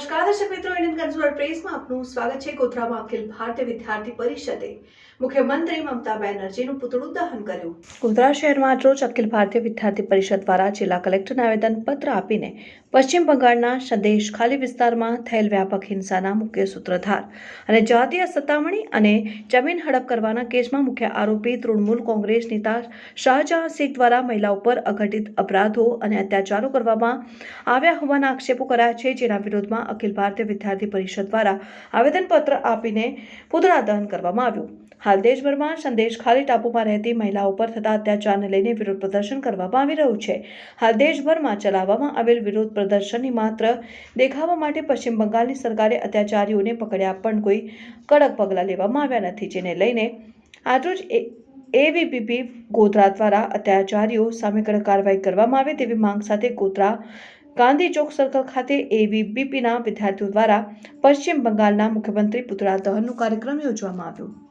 નમસ્કાર, દર્શક મિત્રો ઇન્ડિયન કન્ઝ્યુમર પ્રેસમાં આપનું સ્વાગત છે. ગોધરામાં અખિલ ભારતીય વિદ્યાર્થી પરિષદે મુખ્યમંત્રી મમતા બેનર્જીનું પુતળું દહન કર્યું. ગોધરા શહેરમાં આજરોજ અખિલ ભારતીય વિદ્યાર્થી પરિષદ દ્વારા જિલ્લા કલેક્ટરને આવેદન પત્ર આપીને પશ્ચિમ બંગાળના સંદેશ ખાલી વિસ્તારમાં થયેલ વ્યાપક હિંસાના મુખ્ય સૂત્રધાર અને જાતીય સત્તામણી અને જમીન હડપ કરવાના કેસમાં મુખ્ય આરોપી તૃણમૂલ કોંગ્રેસ નેતા શાહજહાં શેખ દ્વારા મહિલા ઉપર અઘટિત અપરાધો અને અત્યાચારો કરવામાં આવ્યા હોવાના આક્ષેપો કર્યા છે, જેના વિરોધમાં અખિલ ભારતીય વિદ્યાર્થી પરિષદ દ્વારા આવેદનપત્ર આપીને પુતળા દહન કરવામાં આવ્યું. હાલ દેશભરમાં સંદેશ ખાલી ટાપુમાં રહેતી મહિલાઓ પર થતા અત્યાચારને લઈને વિરોધ પ્રદર્શન કરવામાં આવી રહ્યું છે. હાલ દેશભરમાં ચલાવવામાં આવેલ વિરોધ પ્રદર્શનની માત્ર દેખાવા માટે પશ્ચિમ બંગાળની સરકારે અત્યાચારીઓને પકડ્યા પણ કોઈ કડક પગલાં લેવામાં આવ્યા નથી, જેને લઈને આજરોજ એવીપીપી ગોધરા દ્વારા અત્યાચારીઓ સામે કડક કાર્યવાહી કરવામાં આવે તેવી માંગ સાથે ગોધરા ગાંધી ચોક સર્કલ ખાતે એવીબીપીના વિદ્યાર્થીઓ દ્વારા પશ્ચિમ બંગાળના મુખ્યમંત્રી પુતળા દહનનો કાર્યક્રમ યોજવામાં આવ્યો.